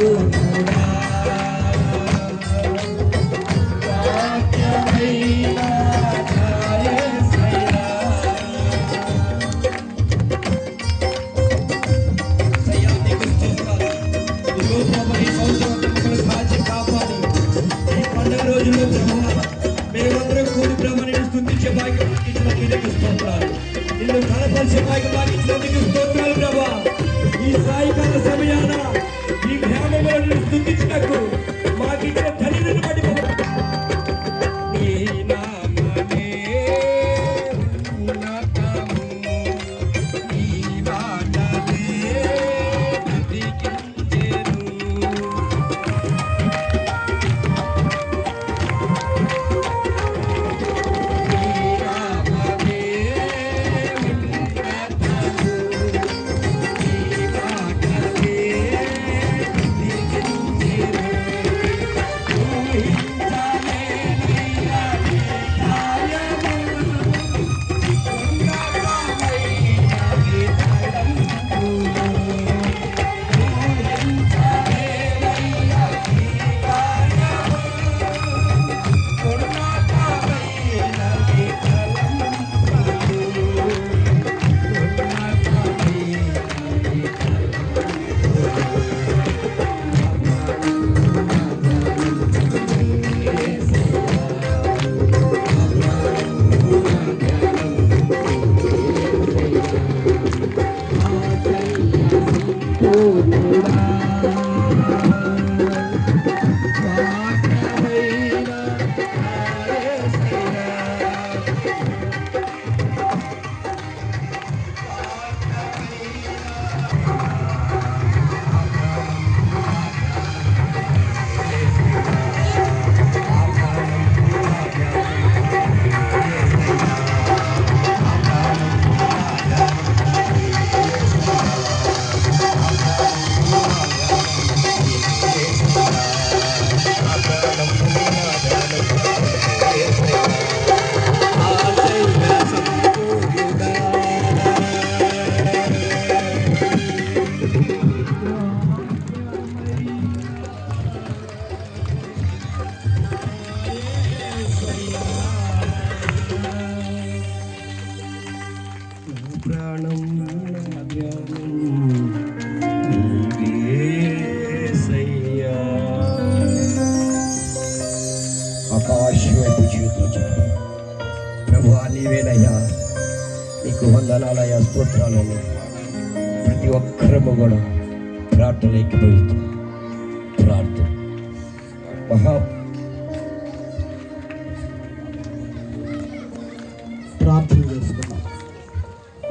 呜。వందనాలయ్యా ప్రతి ఒక్కరము కూడా ప్రార్థన ఎక్కిపోతుంది ప్రార్థన. మహా ప్రార్థన చేసుకున్నాం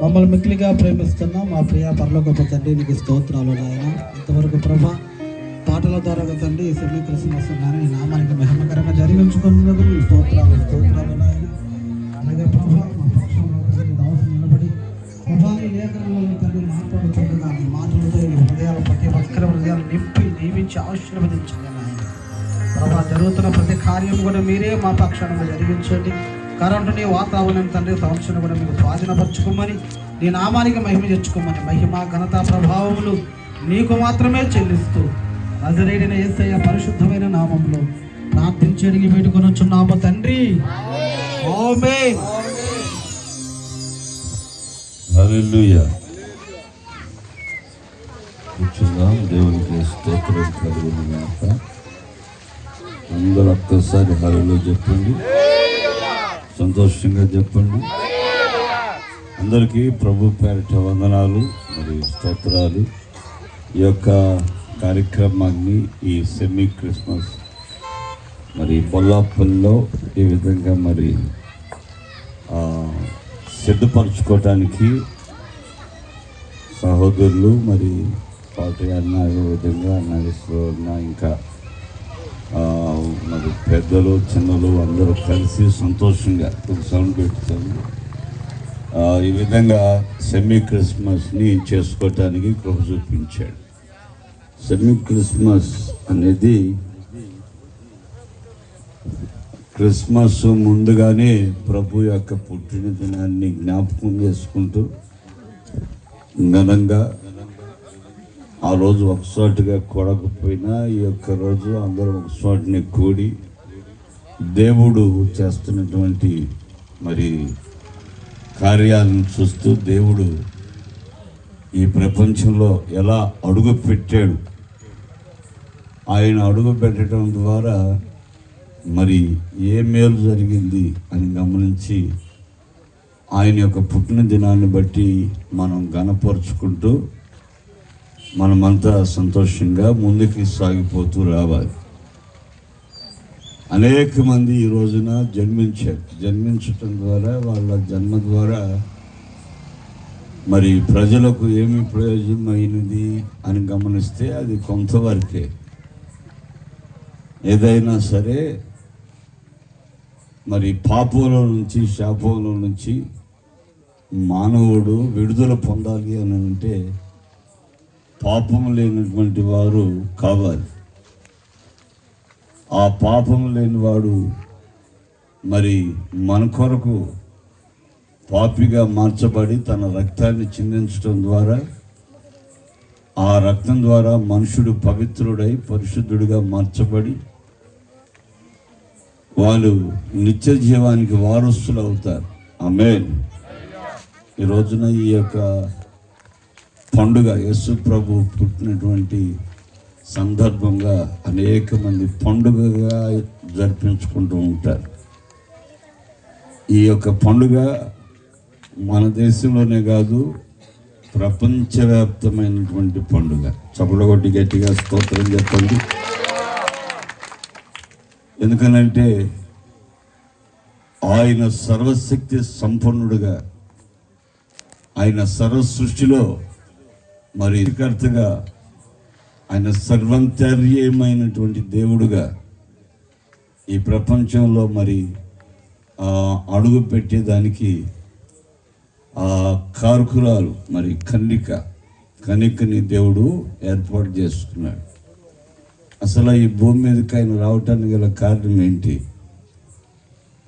మమ్మల్ని మిక్కిలిగా ప్రేమిస్తున్నాం మా ప్రియ పరలోకపు తండ్రి నీకు స్తోత్రాలు నాయన. ఇంతవరకు ప్రభా పాటల ద్వారా తండ్రి ఈ సెమీ క్రిస్మస్ నాయన నామానికి మహిమకరంగా జరిగించుకున్నందుకు స్తోత్రాలు స్తోత్రాలు నాయన. అలాగే ప్రభా నియమించి ఆశీర్వదించండి నాయన. ప్రభా జరుగుతున్న ప్రతి కార్యం కూడా మీరే మా పక్షాన జరిగించండి. కరెంటుని వాతావరణం తండ్రి సంవత్సరం కూడా మీకు స్వాధీనపరచుకోమని నీ నామానికి మహిమ తెచ్చుకోమని మహిమ ఘనత ప్రభావములు నీకు మాత్రమే చెల్లిస్తూ నజరేడిన ఏసయ్య పరిశుద్ధమైన నామంలో ప్రార్థించడికి వేడుకొనొచ్చున్నాము తండ్రి. ఆమేన్. హల్లెలూయా కూర్చుందాం దేవునికి స్తోత్రం కలుగును గాక అందరూ ఒక్కసారి హరిలో చెప్పండి. సంతోషంగా చెప్పండి. అందరికీ ప్రభు పేరిట వందనాలు మరియు స్తోత్రాలు. ఈ యొక్క కార్యక్రమాన్ని ఈ సెమీ క్రిస్మస్ మరి పొల్లాపల్లిలో ఈ విధంగా మరి సిద్ధపరచుకోవటానికి సహోదరులు మరి పార్టీ అన్న విధంగా నడుస్తూ ఉన్న ఇంకా మరి పెద్దలు చిన్నలు అందరూ కలిసి సంతోషంగా ఒక సౌండ్ పెట్టుతాము ఈ విధంగా సెమీ క్రిస్మస్ని చేసుకోవటానికి కృప చూపించాడు. సెమీ క్రిస్మస్ అనేది క్రిస్మస్ ముందుగానే ప్రభు యొక్క పుట్టిన దినాన్ని జ్ఞాపకం చేసుకుంటూ ఘనంగా ఆ రోజు ఒకసాటిగా కూడకపోయినా ఈ యొక్క రోజు అందరూ ఒకసాటిని కూడి దేవుడు చేస్తున్నటువంటి మరి కార్యాలను చూస్తూ దేవుడు ఈ ప్రపంచంలో ఎలా అడుగు పెట్టాడు. ఆయన అడుగు పెట్టడం ద్వారా మరి ఏ మేలు జరిగింది అని గమనించి ఆయన యొక్క పుట్టిన దినాన్ని బట్టి మనం గనపరుచుకుంటూ మనమంతా సంతోషంగా ముందుకు సాగిపోతూ రావాలి. అనేక మంది ఈ రోజున జన్మించారు జన్మించటం ద్వారా వాళ్ళ జన్మ ద్వారా మరి ప్రజలకు ఏమి ప్రయోజనమైనది అని గమనిస్తే అది కొంతవరకే. ఏదైనా సరే మరి పాపంలో నుంచి శాపంలో నుంచి మానవుడు విడుదల పొందాలి అని అంటే పాపం లేనటువంటి వారు కావాలి. ఆ పాపం లేనివాడు మరి మన కొరకు పాపిగా మార్చబడి తన రక్తాన్ని చిందించడం ద్వారా ఆ రక్తం ద్వారా మనుషుడు పవిత్రుడై పరిశుద్ధుడిగా మార్చబడి వాళ్ళు నిత్య జీవానికి వారసులు అవుతారు. ఆమేన్. ఈ రోజున ఈ యొక్క పండుగ యేసు ప్రభు పుట్టినటువంటి సందర్భంగా అనేక మంది పండుగగా జరిపించుకుంటూ ఉంటారు. ఈ యొక్క పండుగ మన దేశంలోనే కాదు ప్రపంచవ్యాప్తమైనటువంటి పండుగ. చప్పడగొట్టి గట్టిగా స్తోత్రం చెప్పండి. ఎందుకనంటే ఆయన సర్వశక్తి సంపన్నుడుగా ఆయన సర్వ సృష్టిలో మరి కర్తగా ఆయన సర్వంతర్యమైనటువంటి దేవుడుగా ఈ ప్రపంచంలో మరి అడుగు పెట్టేదానికి ఆ కారుకురాలు మరి కన్నిక కన్నికని దేవుడు ఏర్పాటు చేసుకున్నాడు. అసలు ఈ భూమి మీదకి ఆయన రావటానికి గల కారణం ఏంటి?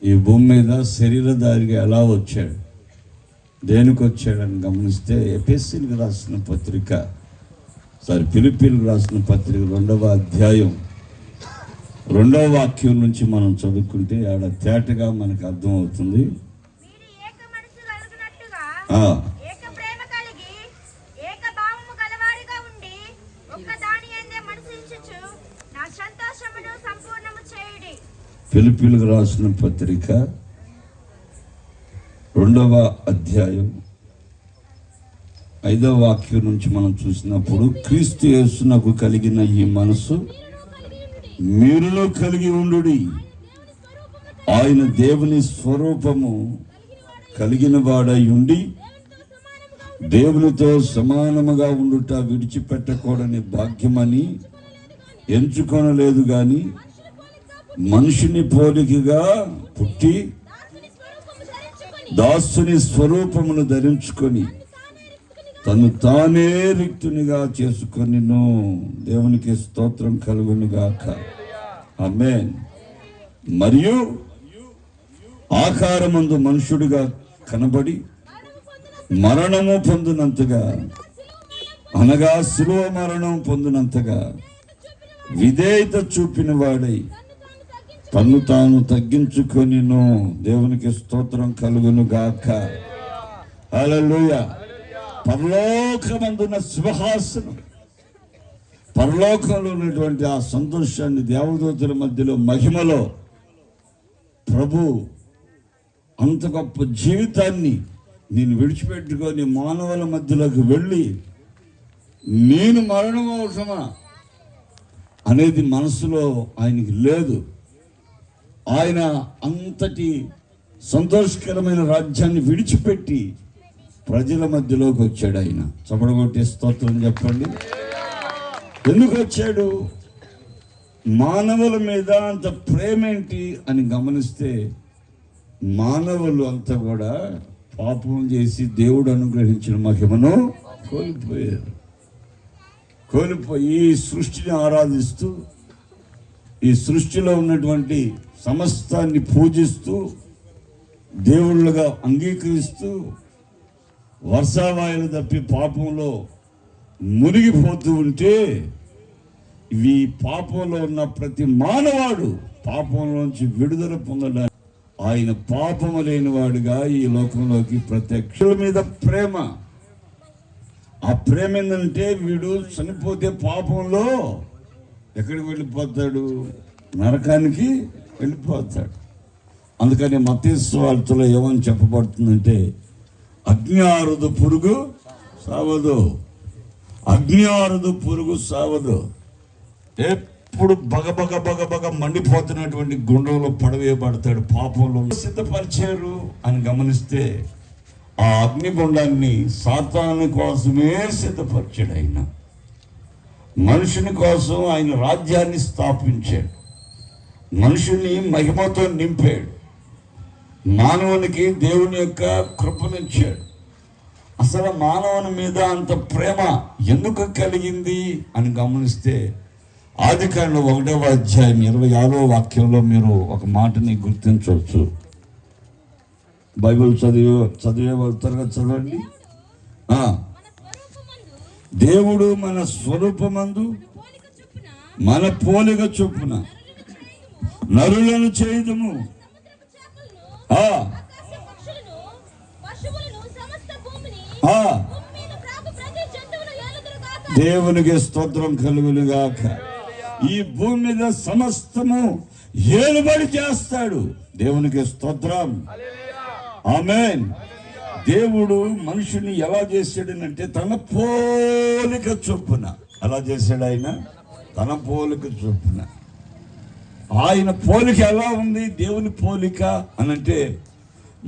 ఈ భూమి మీద శరీరధారిగా ఎలా వచ్చాడు? దేనికి వచ్చాడని గమనిస్తే ఎపిఎస్సీలకు రాసిన పత్రిక సారీ పిలిపిలకు రాసిన పత్రిక రెండవ అధ్యాయం. రెండవ వాక్యం నుంచి మనం చదువుకుంటే ఆడ తేటగా మనకు అర్థమవుతుంది. పిలిపిలకు రాసిన పత్రిక రెండవ అధ్యాయం ఐదవ వాక్యం నుంచి మనం చూసినప్పుడు క్రీస్తు యేసునకు కలిగిన ఈ మనసు మీరులో కలిగి ఉండుడి. ఆయన దేవుని స్వరూపము కలిగిన వాడై ఉండి దేవునితో సమానముగా ఉండుట విడిచిపెట్టకూడని భాగ్యమని ఎంచుకొనలేదు కానీ మనిషిని పోలికగా పుట్టి దాసుని స్వరూపమును ధరించుకొని తను తానే రిక్తునిగా చేసుకొని దేవునికి స్తోత్రం కలుగునుగాక. గాక మరియు ఆకారమందు మనుషుడిగా కనబడి మరణము పొందినంతగా అనగా శిలువ మరణం పొందినంతగా విధేయత చూపిన వాడై తన్ను తాను తగ్గించుకొనిను దేవునికి స్తోత్రం కలుగును గాక. హల్లెలూయ. పరలోకమందున్న సింహాసనం పరలోకంలో ఉన్నటువంటి ఆ సంతోషాన్ని దేవదూతల మధ్యలో మహిమలో ప్రభు అంత గొప్ప జీవితాన్ని నేను విడిచిపెట్టుకొని మానవుల మధ్యలోకి వెళ్ళి నేను మరణం అవసరమా అనేది మనసులో ఆయనకి లేదు. ఆయన అంతటి సంతోషకరమైన రాజ్యాన్ని విడిచిపెట్టి ప్రజల మధ్యలోకి వచ్చాడు ఆయన. చపడగొట్టే స్తోత్రం చెప్పండి. ఎందుకు వచ్చాడు? మానవుల మీద అంత ప్రేమ ఏంటి అని గమనిస్తే మానవులు అంతా కూడా పాపం చేసి దేవుడు అనుగ్రహించిన మహిమను కోల్పోయారు. కోల్పోయి ఈ సృష్టిని ఆరాధిస్తూ ఈ సృష్టిలో ఉన్నటువంటి సమస్తాన్ని పూజిస్తూ దేవుళ్ళుగా అంగీకరిస్తూ వర్షావాయులు తప్పి పాపంలో మునిగిపోతూ ఉంటే ఈ పాపంలో ఉన్న ప్రతి మానవాడు పాపంలోంచి విడుదల పొందడానికి ఆయన పాపము లేనివాడుగా ఈ లోకంలోకి ప్రత్యక్షుల మీద ప్రేమ. ఆ ప్రేమ ఏంటంటే వీడు చనిపోతే పాపంలో ఎక్కడికి వెళ్ళిపోతాడు? నరకానికి వెళ్ళిపోతాడు. అందుకని మతీశ్వార్తలో ఏమని చెప్పబడుతుందంటే అగ్నిరుదు పురుగు సావదు. అగ్నిరుదు పురుగు సావదు. ఎప్పుడు బగబగ బగబగ మండిపోతున్నటువంటి గుండంలో పడవేయబడతాడు. పాపంలో సిద్ధపరిచారు అని గమనిస్తే ఆ అగ్నిగుండాన్ని సాతాను కోసమే సిద్ధపరిచాడు ఆయన. మనుషుని కోసం ఆయన రాజ్యాన్ని స్థాపించాడు. మనుషుల్ని మహిమతో నింపాడు. మానవునికి దేవుని యొక్క కృపనిచ్చాడు. అసలు మానవుని మీద అంత ప్రేమ ఎందుకు కలిగింది అని గమనిస్తే ఆది కాలంలో ఒకటవ అధ్యాయం ఇరవై ఆరో వాక్యంలో మీరు ఒక మాటని గుర్తించవచ్చు. బైబిల్ చదివే చదివే వాళ్ళు త్వరగా చదవండి. దేవుడు మన స్వరూపమందు మన పోలిక చొప్పున నరులను చేయదము. సముద్రపు చేపలను ఆ, ఆకాశ పక్షులను పశువులను సమస్త భూమిని ఆ, భూమి మీద ప్రాకు ప్రతి జంతువును ఏలుదురు గాక. దేవునికి స్తోత్రం కలుగునుగాక. ఈ భూమి మీద సమస్తము ఏలుబడి చేస్తాడు. దేవునికి స్తోత్రం. ఆమెన్. దేవుడు మనుషుని ఎలా చేశాడనంటే తన పోలిక చొప్పున. అలా చేశాడు ఆయన? తన పోలిక చొప్పున. ఆయన పోలిక ఎలా ఉంది? దేవుని పోలిక అనంటే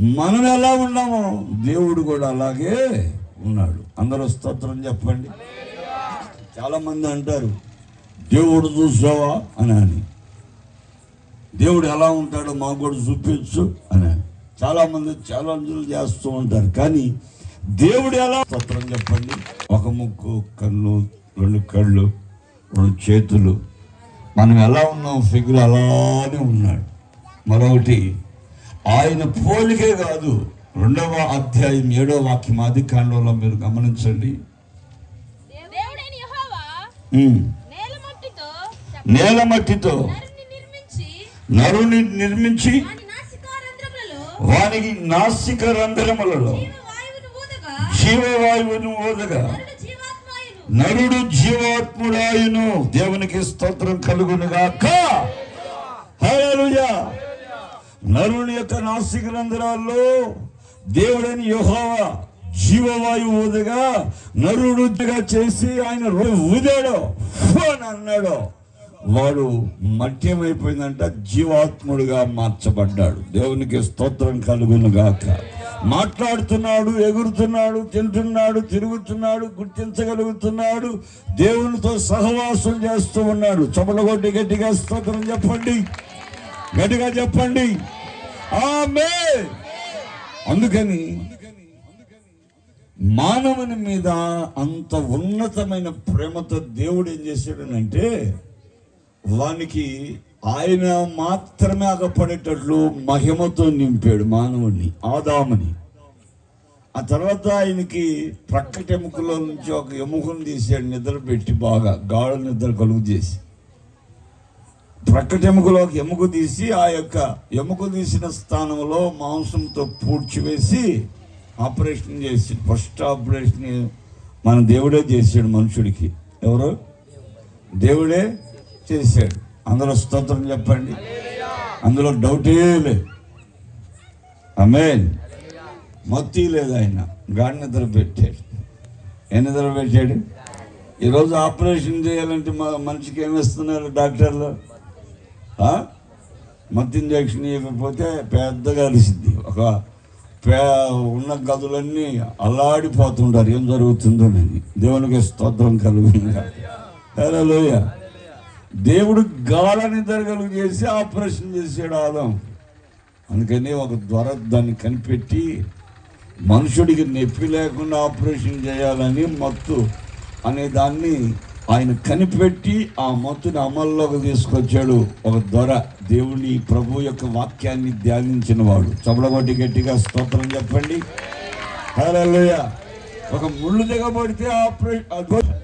మనం ఎలా ఉన్నామో దేవుడు కూడా అలాగే ఉన్నాడు. అందరూ స్తోత్రం చెప్పండి. చాలా మంది అంటారు దేవుడు చూసావా? అని అని. దేవుడు ఎలా ఉంటాడో మాకు కూడా చూపించు అని అని. చాలా మంది ఛాలెంజ్లు చేస్తూ ఉంటారు కానీ దేవుడు ఎలా స్తోత్రం చెప్పండి? ఒక ముక్కు కన్ను రెండు కళ్ళు రెండు చేతులు. మనం ఎలా ఉన్నాం? ఫిగర్ అలానే ఉన్నాడు. మరొకటి ఆయన పోలికే కాదు రెండవ అధ్యాయం ఏడవ వాక్యం ఆది కాండంలో మీరు గమనించండి. నేల మట్టితో నరుని నిర్మించి వానికి నాసిక రంధ్రములలో జీవవాయువును ఓదగా నరుడు జీవాత్మాయును జీవాత్ముడాయును. దేవునికి స్తోత్రం కలుగునుగాక. నరుని యొక్క నాసిక రంధ్రాల్లో దేవుడని యోహవ జీవవాయువు ఊదగా నరుడుగా చేసి ఆయన ఊదాడు. ఊదాడో అని అన్నాడు. వాడు మట్యమైపోయిందంట జీవాత్ముడుగా మార్చబడ్డాడు. దేవునికి స్తోత్రం కలుగునుగాక. మాట్లాడుతున్నాడు ఎగురుతున్నాడు తింటున్నాడు తిరుగుతున్నాడు గుర్తించగలుగుతున్నాడు. దేవునితో సహవాసం చేస్తూ ఉన్నాడు. చపలగొట్టి గట్టిగా స్తోత్రం చెప్పండి. గట్టిగా చెప్పండి. ఆమె అందుకని మానవుని మీద అంత ఉన్నతమైన ప్రేమతో దేవుడు ఏం చేశాడనంటే వానికి ఆయన మాత్రమే అగపడేటట్లు మహిమతో నింపాడు మానవుడిని ఆదాముని. ఆ తర్వాత ఆయనకి ప్రక్కటి ఎముకలో నుంచి ఒక ఎముకను తీసాడు నిద్ర పెట్టి బాగా గాఢ నిద్ర కలుగు చేసి. ప్రక్కటి ఎముకలో ఒక ఎముక తీసి ఆ యొక్క ఎముక తీసిన స్థానంలో మాంసంతో పూడ్చివేసి ఆపరేషన్ చేసి ఫస్ట్ ఆపరేషన్ మన దేవుడే చేశాడు మనుషుడికి. ఎవరు? దేవుడే చేశాడు. అందులో స్తోత్రం చెప్పండి. అందులో డౌటే లేదు. అమేన్ మత్తి లేదు ఆయన. గాడి నిద్ర పెట్టాడు. ఏ నిద్ర పెట్టాడు? ఈరోజు ఆపరేషన్ చేయాలంటే మా మనిషికి ఏమిస్తున్నారు డాక్టర్లు? మత్తి మత్తు ఇంజక్షన్ ఇవ్వకపోతే పెద్దగా అలిసింది ఒక పే ఉన్న గదులన్నీ అల్లాడిపోతుంటారు. ఏం జరుగుతుందో అని. దేవునికి స్తోత్రం కలుగుగా లోయ దేవుడు గాలని దరగలు చేసి ఆపరేషన్ చేసాడు ఆదాం. అందుకని ఒక ద్వార దాన్ని కనిపెట్టి మనుషుడికి నొప్పి లేకుండా ఆపరేషన్ చేయాలని మత్తు అనే దాన్ని ఆయన కనిపెట్టి ఆ మత్తుని అమల్లోకి తీసుకొచ్చాడు ఒక దొర దేవుని ప్రభు యొక్క వాక్యాన్ని ధ్యానించిన వాడు. చబడగొట్టి గట్టిగా స్తోత్రం చెప్పండి. హల్లెలూయా. ఒక ముళ్ళు దిగబడితే ఆపరేషన్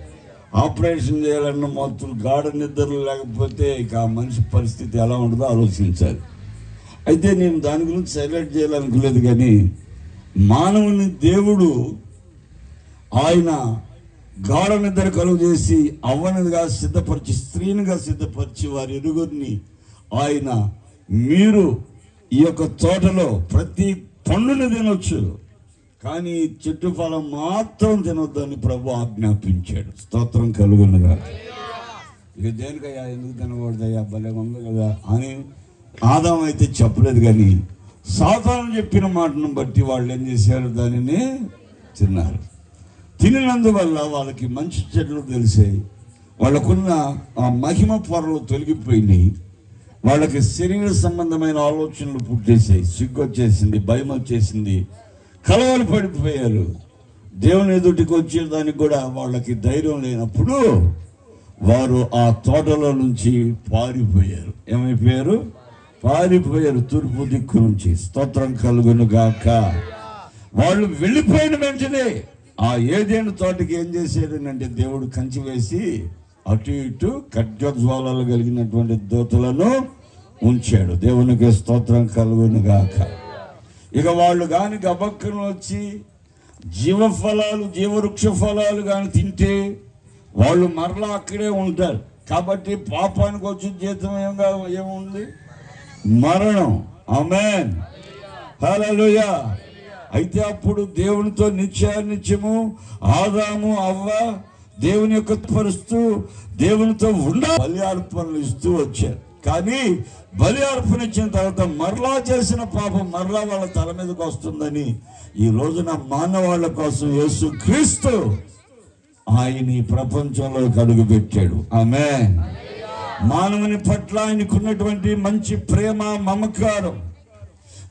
ఆపరేషన్ చేయాలన్న మొత్తం గాఢ నిద్రలు లేకపోతే ఇక ఆ మనిషి పరిస్థితి ఎలా ఉంటుందో ఆలోచించాలి. అయితే నేను దాని గురించి హైలైట్ చేయాలనుకోలేదు కానీ మానవుని దేవుడు ఆయన గాఢ నిద్ర కలుగు చేసి అవ్వనిగా సిద్ధపరిచి స్త్రీనిగా సిద్ధపరిచి వారి ఇరుగురిని ఆయన మీరు ఈ యొక్క తోటలో ప్రతి పండుని తినొచ్చు. కానీ చెట్టు ఫలం మాత్రం తినొద్దని ప్రభు ఆజ్ఞాపించాడు. స్తోత్రం కలుగునుగా ఇక దేనికయ్యా? ఎందుకు తినకూడదయ్యా? భలే ఉంది కదా అని ఆదాం అయితే చెప్పలేదు కానీ సాధారణ చెప్పిన మాటను బట్టి వాళ్ళు ఏం చేశారు? దానిని తిన్నారు. తినినందువల్ల వాళ్ళకి మంచి చెట్లు తెలిసాయి. వాళ్ళకున్న ఆ మహిమ పొరలు తొలగిపోయినాయి. వాళ్ళకి శరీర సంబంధమైన ఆలోచనలు పుట్టేసాయి సిగ్గు వచ్చేసింది భయం వచ్చేసింది కలవలు పడిపోయారు. దేవుని ఎదుటికి వచ్చేదానికి కూడా వాళ్ళకి ధైర్యం లేనప్పుడు వారు ఆ తోటలో నుంచి పారిపోయారు. ఏమైపోయారు? పారిపోయారు తూర్పు దిక్కు నుంచి. స్తోత్రం కలుగును గాక. వాళ్ళు వెళ్ళిపోయిన వెంటనే ఆ ఏదేను తోటకి ఏం చేశాడనంటే దేవుడు కంచి వేసి అటు ఇటు ఖడ్గజ్వాలలు కలిగినటువంటి దోతలను ఉంచాడు. దేవునికి స్తోత్రం కలుగును గాక. ఇక వాళ్ళు కానీ గబక్కను వచ్చి జీవఫలాలు జీవవృక్ష ఫలాలు కానీ తింటే వాళ్ళు మరలా అక్కడే ఉంటారు. కాబట్టి పాపానికి వచ్చి జీతం ఏంగా ఏముంది? మరణం. అమెన్ హలోయ అయితే అప్పుడు దేవునితో నిత్యానిత్యము ఆదాము అవ్వ దేవుని యొక్క పరుస్తూ దేవునితో ఉండ బలి అర్పణలు ఇస్తూ వచ్చారు. కానీ బలి అర్పణ ఇచ్చిన తర్వాత మరలా చేసిన పాపం మరలా వాళ్ళ తల మీదకి వస్తుందని ఈ రోజున మానవాళ్ళ కోసం యేసు క్రీస్తు ఆయన ఈ ప్రపంచంలోకి అడుగుపెట్టాడు ఆమె మానవుని పట్ల ఆయనకున్నటువంటి మంచి ప్రేమ మమకారం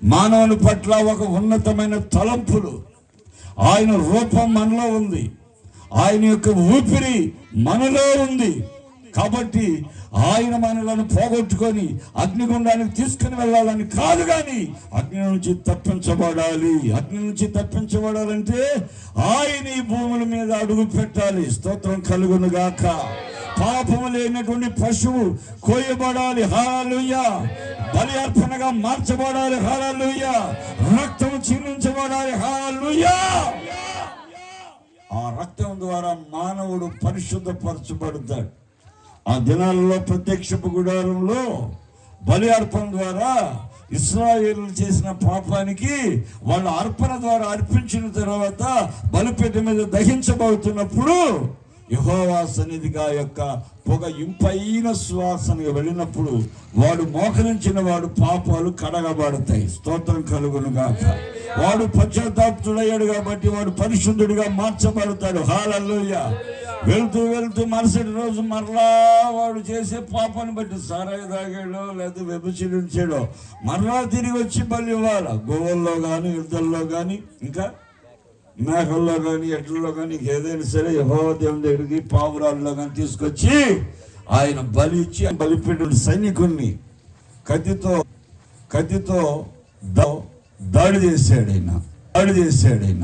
మానవుని పట్ల ఒక ఉన్నతమైన తలంపులు. ఆయన రూపం మనలో ఉంది. ఆయన యొక్క ఊపిరి మనలో ఉంది. కాబట్టి ఆయన మనలను పోగొట్టుకొని అగ్నిగుండానికి తీసుకుని వెళ్ళాలని కాదు కానీ అగ్ని నుంచి తప్పించబడాలి. అగ్ని నుంచి తప్పించబడాలంటే ఆయన ఈ భూముల మీద అడుగు పెట్టాలి. స్తోత్రం కలుగునుగాక పాపము లేనటువంటి పశువు కోయబడాలి హాలూయ బలి అర్పణగా మార్చబడాలి. హాలూయ రక్తం చిందించబడాలి. హాలూయ ఆ రక్తం ద్వారా మానవుడు పరిశుద్ధపరచబడతాడు. ఆ దినాలలో ప్రత్యక్షపు గుడారంలో బలి అర్పణ ద్వారా ఇస్రాయేల్ చేసిన పాపానికి వాళ్ళ అర్పణ ద్వారా అర్పించిన తర్వాత బలిపేట మీద దహించబడుతున్నప్పుడు యహోవా సన్నిధిగా యొక్క పొగ ఇంపైన సువాసనగా వెళ్ళినప్పుడు వాడు మోకరించిన వాడు పాపాలు కడగబడతాయి. స్తోత్రం కలుగును గాక. వాడు పశ్చాత్తాప్తుడయ్యాడు కాబట్టి వాడు పరిశుద్ధుడిగా మార్చబడతాడు. హాలల్లోయ. వెళ్తూ వెళ్తూ మరుసటి రోజు మరలా వాడు చేసే పాపాన్ని బట్టి సారాయి తాగాడో లేదా వ్యభిచరించాడో మరలా తిరిగి వచ్చి బలి ఇవ్వాలి? గోవల్లో కానీ యుద్ధంలో కానీ ఇంకా మేకల్లో కానీ ఎట్లలో కానీ ఏదైనా సరే యహోదేవుని దగ్గరికి పావురాల్లో కానీ తీసుకొచ్చి ఆయన బలి ఇచ్చి బలిపెట్టిన సైనికుల్ని కత్తితో కత్తితో దాడి చేశాడు ఆయన. దాడి చేశాడు ఆయన.